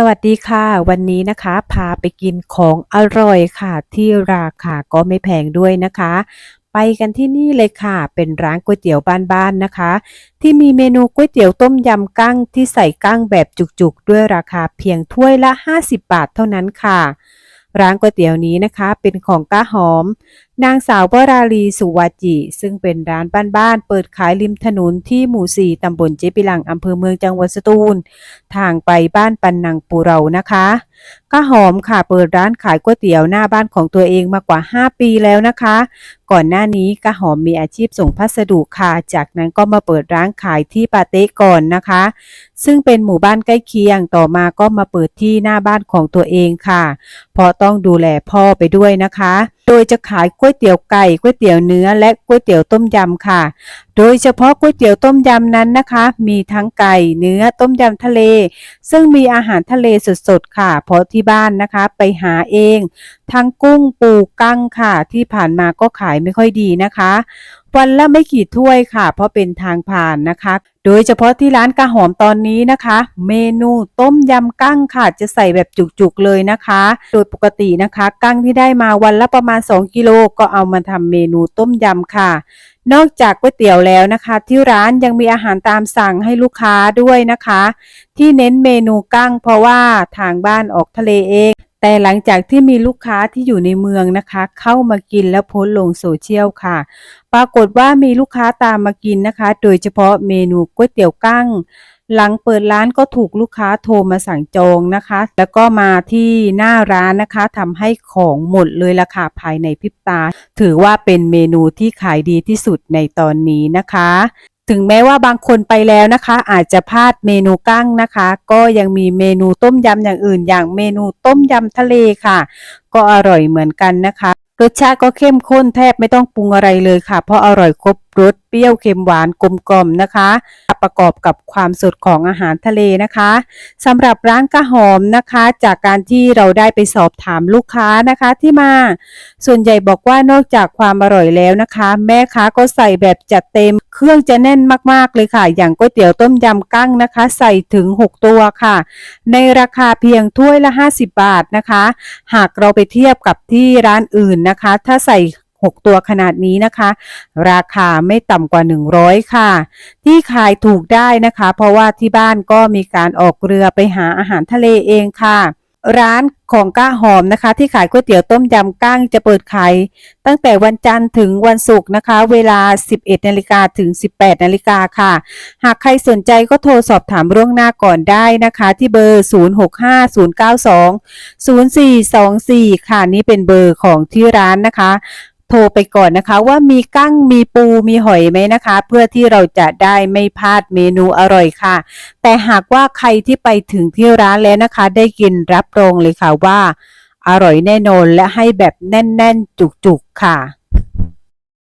สวัสดีค่ะ วันนี้นะคะพาไปกินของอร่อยค่ะ ที่ราคาก็ไม่แพงด้วยนะคะ ไปกันที่นี่เลยค่ะ เป็นร้านก๋วยเตี๋ยวบ้านๆนะคะ ที่มีเมนูก๋วยเตี๋ยวต้มยำกั้งที่ใส่กั้งแบบจุกๆ ด้วยราคาเพียงถ้วยละ 50 บาทเท่านั้นค่ะ ร้านก๋วยเตี๋ยวนี้นะคะ เป็นของก้าหอม นางสาววราลีสุวาจิ ซึ่งเป็นร้านบ้านๆเปิดขายริมถนนที่หมู่4ตำบลเจปิลังอำเภอเมืองจังหวัดสตูล ทางไปบ้านปันนังปูเรานะคะก้าหอมค่ะเปิดร้านขายก๋วยเตี๋ยวหน้าบ้านของตัวเองมากว่า 5 ปีแล้วนะคะ ก่อนหน้านี้ก้าหอมมีอาชีพส่งพัสดุค่ะ จากนั้นก็มาเปิดร้านขายที่ปาเต้ก่อนนะคะ ซึ่งเป็นหมู่บ้านใกล้เคียงต่อมาก็มาเปิดที่หน้าบ้านของตัวเองค่ะ เพราะต้องดูแลพ่อไปด้วยนะคะ โดยจะขายก๋วยเตี๋ยวไก่ก๋วยเตี๋ยวเนื้อ และก๋วยเตี๋ยวต้มยำค่ะ โดยเฉพาะก๋วยเตี๋ยวต้มยำนั้นนะคะ มีทั้งไก่เนื้อต้มยำทะเล ซึ่งมีอาหารทะเลสดๆค่ะ เพราะที่บ้านนะคะไปหาเอง ทั้งกุ้งปูกั้งค่ะ ที่ผ่านมาก็ขายไม่ค่อยดีนะคะ วันละไม่กี่ถ้วยค่ะ เพราะเป็นทางผ่านนะคะ โดยเฉพาะที่ร้านกระหอมตอนนี้นะคะ เมนูต้มยำกั้งค่ะ จะใส่แบบจุกๆเลยนะคะ โดยปกตินะคะ กั้งที่ได้มาวันละประมาณ 2 กิโลก็เอามาทำเมนูต้มยำค่ะ นอกจากก๋วยเตี๋ยวแล้วนะคะ ที่ร้านยังมีอาหารตามสั่งให้ลูกค้าด้วยนะคะ ที่เน้นเมนูกั้งเพราะว่าทางบ้านออกทะเลเอง แต่หลังจากที่มีลูกค้าที่อยู่ในเมืองนะคะ เข้ามากินแล้วโพสต์ลงโซเชียลค่ะ ปรากฏว่ามีลูกค้าตามมากินนะคะ โดยเฉพาะเมนูก๋วยเตี๋ยวกั้ง หลังเปิดร้านก็ถูกลูกค้าโทรมาสั่งจองนะคะ แล้วก็มาที่หน้าร้านนะคะทำให้ของหมดเลยละค่ะภายในพริบตา ถือว่าเป็นเมนูที่ขายดีที่สุดในตอนนี้นะคะ ถึงแม้ว่าบางคนไปแล้วนะคะ อาจจะพลาดเมนูกั้งนะคะ ก็ยังมีเมนูต้มยำอย่างอื่น อย่างเมนูต้มยำทะเลค่ะ ก็อร่อยเหมือนกันนะคะรสชาติก็เข้มข้นแทบไม่ต้องปรุงอะไรเลยค่ะ เพราะอร่อยครบรสเปรี้ยวเค็มหวานกลมกล่อมนะคะ ประกอบกับความสดของอาหารทะเลนะคะสำหรับร้านกระหอมนะคะ จากการที่เราได้ไปสอบถามลูกค้านะคะที่มา ส่วนใหญ่บอกว่านอกจากความอร่อยแล้วนะคะ แม่ค้าก็ใส่แบบจัดเต็ม เครื่องจะแน่นมากๆเลยค่ะ อย่างก๋วยเตี๋ยวต้มยำกั้งนะคะ ใส่ถึง 6 ตัวค่ะ ในราคาเพียงถ้วยละ 50 บาทนะคะ หากเราไปเทียบกับที่ร้านอื่นนะคะ ถ้าใส่ 6 ตัวขนาดนี้นะคะ ราคาไม่ต่ำกว่า 100 ค่ะ ที่ขายถูกได้นะคะ เพราะว่าที่บ้านก็มีการออกเรือไปหาอาหารทะเลเองค่ะร้านของก้าหอมนะคะ ที่ขายก๋วยเตี๋ยวต้มยำกั้งจะเปิดขายตั้งแต่วันจันทร์ถึงวันศุกร์นะคะ เวลา 11นาฬิกาถึง 18นาฬิกาค่ะ หากใครสนใจก็โทรสอบถามล่วงหน้าก่อนได้นะคะ ที่เบอร์ 0650920424 ค่ะ นี่เป็นเบอร์ของที่ร้านนะคะ โทรไปก่อนนะคะ ว่ามีกั้งมีปูมีหอยไหมนะคะ เพื่อที่เราจะได้ไม่พลาดเมนูอร่อยค่ะ แต่หากว่าใครที่ไปถึงที่ร้านแล้วนะคะ ได้กินรับรองเลยค่ะว่า อร่อยแน่นอนและให้แบบแน่น ๆ จุก ๆ ค่ะ